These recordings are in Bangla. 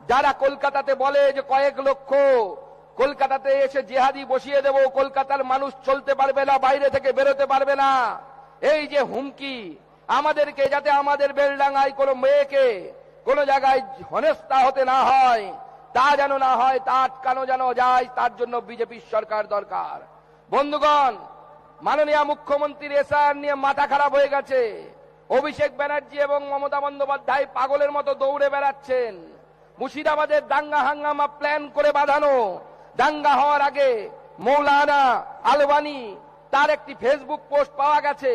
যারা কলকাতাতে বলে যে কয়েক লক্ষ কলকাতাতে এসে জেহাদি বসিয়ে দেব, কলকাতার মানুষ চলতে পারবে না, বাইরে থেকে বেরোতে পারবে না। এই যে হুমকি, আমাদেরকে যাতে আমাদের বেলডাঙ্গায় কোনো মেয়েকে কোনো জায়গায় হনেস্তা হতে না হয়, তা যেন না হয়, তা আটকানো যেন যায়, তার জন্য বিজেপির সরকার দরকার। বন্ধুগণ, মাননীয় মুখ্যমন্ত্রীর এসআর নিয়ে মাথা খারাপ হয়ে গেছে। অভিষেক ব্যানার্জি এবং মমতা বন্দ্যোপাধ্যায় পাগলের মতো দৌড়ে বেড়াচ্ছেন। মুর্শিদাবাদের দাঙ্গা হাঙ্গামা প্ল্যান করে বাঁধানো। দাঙ্গা হওয়ার আগে মৌলানা আলবানি তার একটি ফেসবুক পোস্ট পাওয়া গেছে।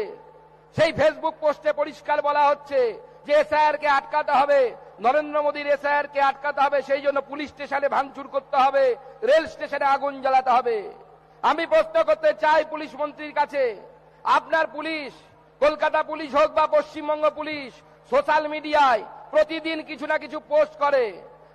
সেই ফেসবুক পোস্টে পরিষ্কার বলা হচ্ছে যে এসআইআর কে আটকাতে হবে, নরেন্দ্র মোদীর এসআইআর কে আটকাতে হবে, সেই জন্য পুলিশ স্টেশনে ভাঙচুর করতে হবে, রেল স্টেশনে আগুন জ্বালাতে হবে। আমি প্রশ্ন করতে চাই পুলিশ মন্ত্রীর কাছে, আপনার পুলিশ, কলকাতা পুলিশ হোক বা পশ্চিমবঙ্গ পুলিশ সোশ্যাল মিডিয়ায় প্রতিদিন কিছু না কিছু পোস্ট করে।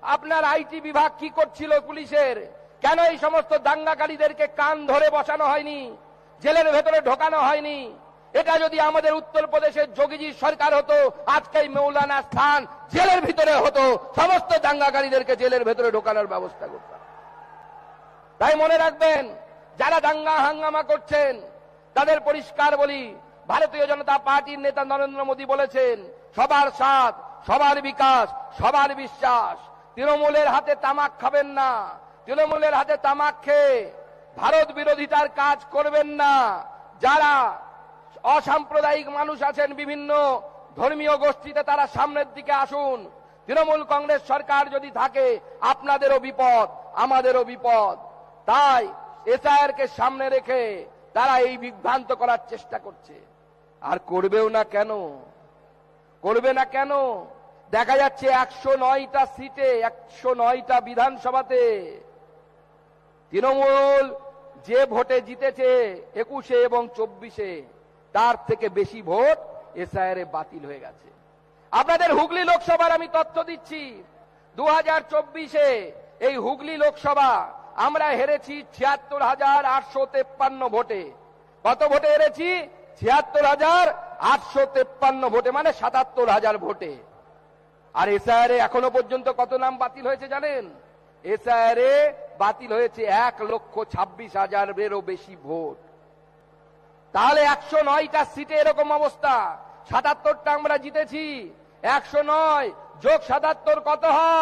আপনার আইটি বিভাগ কি করছিল পুলিশের? কেন এই সমস্ত দাঙ্গাকারীদেরকে কান ধরে বসানো হয়নি? জেলের ভেতরে ঢোকানো হয়নি? এটা যদি আমাদের উত্তরপ্রদেশের যোগীজি সরকার হতো আজকে মৌলানা স্থান জেলের ভিতরে হতো, সমস্ত দাঙ্গাকারীদেরকে জেলের ভেতরে ঢোকানোর ব্যবস্থা করতাম। তাই মনে রাখবেন, যারা দাঙ্গা হাঙ্গামা করছেন, তাদের পরিষ্কার বলি, ভারতীয় জনতা পার্টির নেতা নরেন্দ্র মোদী বলেছেন, সবার সাথ সবার বিকাশ, সবার বিশ্বাস। তৃণমূলের হাতে তামাক খাবেন না। তৃণমূলের হাতে তামাক খেয়ে ভারত বিরোধিতার কাজ করবেন না। যারা অসাম্প্রদায়িক মানুষ আছেন, বিভিন্ন ধর্মীয় গোষ্ঠীতে তারা সামনের দিকে আসুন। তৃণমূল কংগ্রেস সরকার যদি থাকে, আপনাদেরও বিপদ, আমাদেরও বিপদ। তাই এসআইআর কে সামনে রেখে তারা এই বিভ্রান্ত করার চেষ্টা করছে। আর করবেও না কেন? করবে না কেন? দেখা যাচ্ছে একশো নয়টা সিটে, একশো নয়টা বিধানসভাতে। তৃণমূল যে ভোটে জিতেছে একুশে এবং চব্বিশে, তার থেকে বেশি ভোট এসআইআর বাতিল হয়ে গেছে। আপনাদের হুগলি লোকসভার আমি তথ্য দিচ্ছি। দু হাজার চব্বিশে এই হুগলি লোকসভা আমরা হেরেছি ছিয়াত্তর হাজার আটশো তেপ্পান্ন ভোটে। কত ভোটে হেরেছি? ছিয়াত্তর হাজার আটশো তেপ্পান্ন ভোটে মানে সাতাত্তর হাজার ভোটে। আর এসআইআর এখনও পর্যন্ত কত নাম বাতিল হয়েছে জানেন? এসআইআর বাতিল হয়েছে এক লক্ষ ছাব্বিশ হাজারেরও বেশি ভোট। তাহলে একশো নয়টা সিটে এরকম অবস্থা। সাতাত্তরটা আমরা জিতেছি। একশো নয় যোগ সাতাত্তর কত হয়?